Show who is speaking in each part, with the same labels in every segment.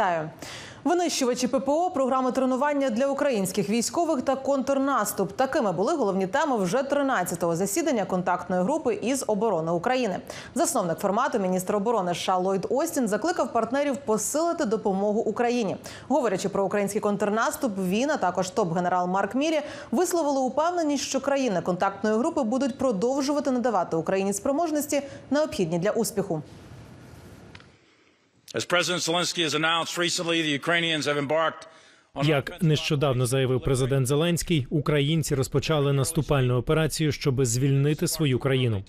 Speaker 1: Вітаю! Винищувачі ППО, програми тренування для українських військових та контрнаступ. Такими були головні теми вже 13-го засідання контактної групи із оборони України. Засновник формату міністр оборони США Ллойд Остін закликав партнерів посилити допомогу Україні. Говорячи про український контрнаступ, він а також топ-генерал Марк Мірі висловили упевненість, що країни контактної групи будуть продовжувати надавати Україні спроможності необхідні для успіху.
Speaker 2: Як нещодавно заявив президент Зеленський, українці розпочали наступальну операцію, щоб звільнити свою країну.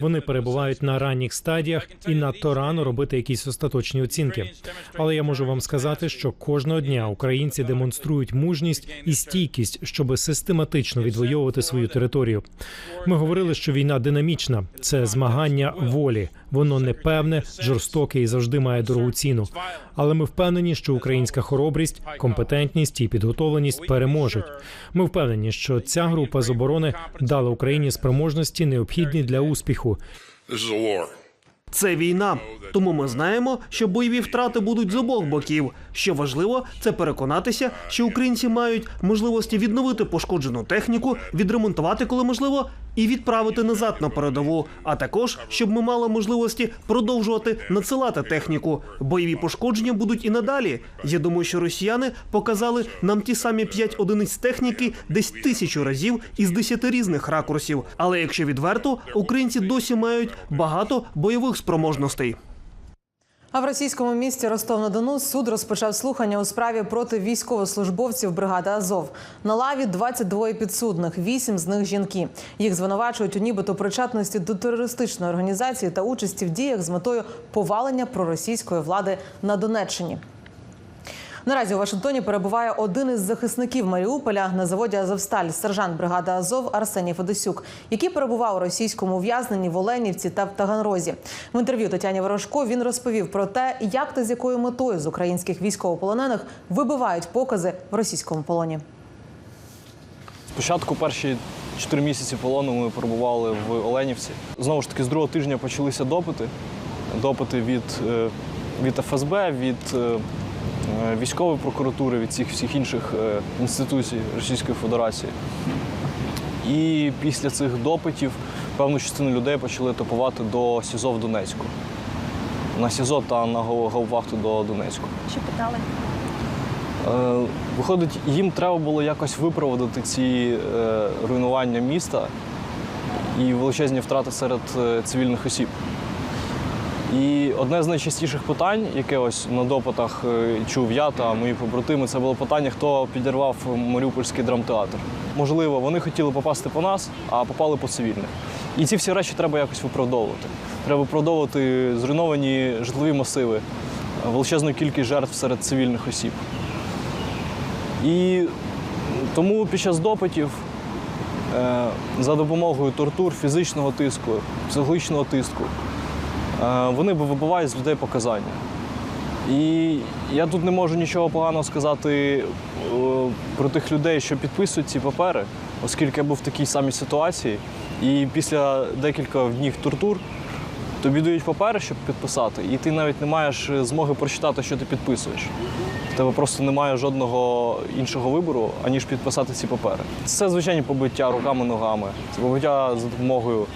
Speaker 2: Вони перебувають на ранніх стадіях і надто рано робити якісь остаточні оцінки. Але я можу вам сказати, що кожного дня українці демонструють мужність і стійкість, щоб систематично відвоювати свою територію. Ми говорили, що війна динамічна, це змагання волі. Воно непевне, жорстоке і завжди має дорогу ціну. Але ми впевнені, що українська хоробрість, компетентність і підготовленість переможуть. Ми впевнені, що ця група з оборони дала Україні спроможності необхідні для успіху.
Speaker 3: Це війна, тому ми знаємо, що бойові втрати будуть з обох боків. Що важливо, це переконатися, що українці мають можливості відновити пошкоджену техніку, відремонтувати, коли можливо, і відправити назад на передову. А також щоб ми мали можливості продовжувати надсилати техніку. Бойові пошкодження будуть і надалі. Я думаю, що росіяни показали нам ті самі п'ять одиниць техніки десь тисячу разів із десяти різних ракурсів. Але якщо відверто, українці досі мають багато бойових спроможностей.
Speaker 1: А в російському місті Ростов-на-Дону суд розпочав слухання у справі проти військовослужбовців бригади Азов. На лаві 22 підсудних, 8 з них жінки. Їх звинувачують у нібито причетності до терористичної організації та участі в діях з метою повалення проросійської влади на Донеччині. Наразі у Вашингтоні перебуває один із захисників Маріуполя на заводі Азовсталь, сержант бригади Азов Арсеній Федосюк, який перебував у російському ув'язненні в Оленівці та в Таганрозі. В інтерв'ю Тетяні Ворожко він розповів про те, як та з якою метою з українських військовополонених вибивають покази в російському полоні.
Speaker 4: Спочатку перші чотири місяці полону ми перебували в Оленівці. Знову ж таки, з другого тижня почалися допити. Допити від, е, від ФСБ, від е, військової прокуратури, від всіх всіх інших е, інституцій Російської Федерації. І після цих допитів певну частину людей почали топувати до СІЗО в Донецьку. На СІЗО та на гау- гауптвахту до Донецьку.
Speaker 5: Що питали?
Speaker 4: Е, Виходить, їм треба було якось виправдати ці е, руйнування міста і величезні втрати серед е, цивільних осіб. І одне з найчастіших питань, яке ось на допитах е, чув я та мої побратими, це було питання, хто підірвав Маріупольський драмтеатр. Можливо, вони хотіли попасти по нас, а попали по цивільних. І ці всі речі треба якось виправдовувати. Треба виправдовувати зруйновані житлові масиви, величезну кількість жертв серед цивільних осіб. І тому під час допитів е, за допомогою тортур, фізичного тиску, психологічного тиску, е, вони вибивають з людей показання. І я тут не можу нічого поганого сказати е, про тих людей, що підписують ці папери, оскільки я був в такій самій ситуації. І після декілька днів тортур тобі дають папери, щоб підписати, і ти навіть не маєш змоги прочитати, що ти підписуєш. В тебе просто немає жодного іншого вибору, аніж підписати ці папери. Це звичайні побиття руками, ногами, це побиття за допомогою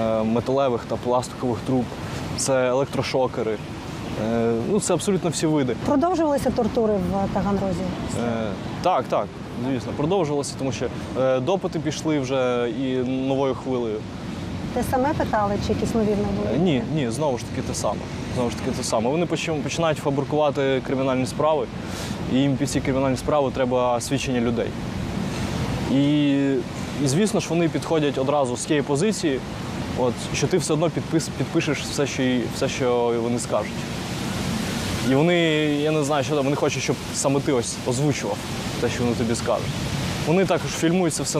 Speaker 4: е, металевих та пластикових труб, це електрошокери. Е, ну, це абсолютно всі види.
Speaker 5: Продовжувалися тортури в Таганрозі?
Speaker 4: Е, так, так, звісно, продовжувалося, тому що е, допити пішли вже і новою хвилею.
Speaker 5: Те саме питали, чи якісь нові
Speaker 4: Е,
Speaker 5: були?
Speaker 4: Ні, ні, знову ж таки те саме. Знову ж таки те саме. Вони починають фабрикувати кримінальні справи, і їм під ці кримінальні справи треба свідчення людей. І, і звісно ж, вони підходять одразу з тієї позиції, от, що ти все одно підпис, підпишеш все що, все, що вони скажуть. І вони, я не знаю, що там, вони хочуть, щоб саме ти ось озвучував те, що вони тобі скажуть. Вони також фільмують це все